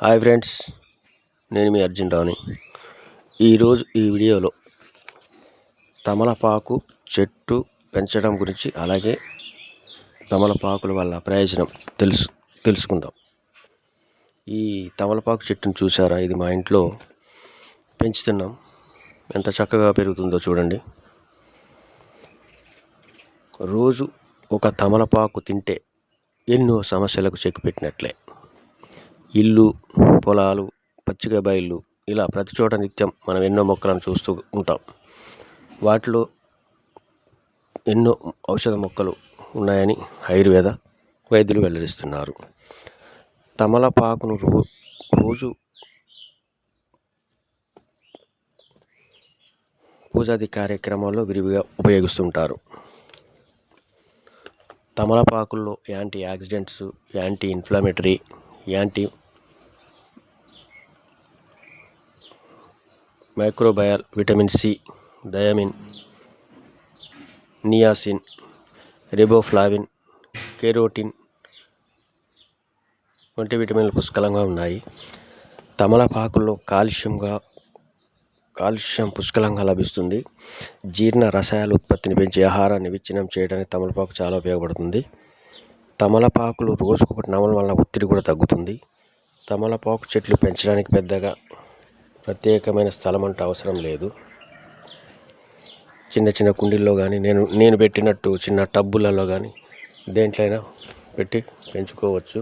Hi friends నేను మీ అర్జున్ రావుని ఈరోజు ఈ వీడియోలో తమలపాకు చెట్టు పెంచడం గురించి అలాగే తమలపాకుల వల్ల ప్రయోజనం తెలుసు తెలుసుకుందాం. ఈ తమలపాకు చెట్టును చూసారా ఇది మా ఇంట్లో పెంచుతున్నాం. ఎంత చక్కగా పెరుగుతుందో చూడండి. రోజు ఒక తమలపాకు తింటే ఎన్నో సమస్యలకు చెక్ పెట్టినట్లే. ఇల్లు పొలాలు పచ్చిక బయళ్ళు ఇలా ప్రతి చోట నిత్యం మనం ఎన్నో మొక్కలను చూస్తూ ఉంటాం. వాటిలో ఎన్నో ఔషధ మొక్కలు ఉన్నాయని ఆయుర్వేద వైద్యులు వెల్లడిస్తున్నారు. తమలపాకును రో రోజు పూజాది కార్యక్రమాల్లో విరివిగా ఉపయోగిస్తుంటారు. తమలపాకుల్లో anti oxidants anti inflammatory anti microbial vitamin C thiamine niacin riboflavin carotene వంటి విటమిన్లు పుష్కలంగా ఉన్నాయి. తమలపాకుల్లో కాల్షియంగా కాల్షియం పుష్కలంగా లభిస్తుంది. జీర్ణ రసాయన ఉత్పత్తిని పెంచి ఆహారాన్ని విచ్ఛిన్నం చేయడానికి తమలపాకు చాలా ఉపయోగపడుతుంది. తమలపాకులు రోజుకొకటి నమల వల్ల ఒత్తిడి కూడా తగ్గుతుంది. తమలపాకు చెట్లు పెంచడానికి పెద్దగా ప్రత్యేకమైన స్థలం అంటూ అవసరం లేదు. చిన్న చిన్న కుండీల్లో కానీ నేను నేను పెట్టినట్టు చిన్న టబ్బులలో కానీ దేంట్లైనా పెట్టి పెంచుకోవచ్చు.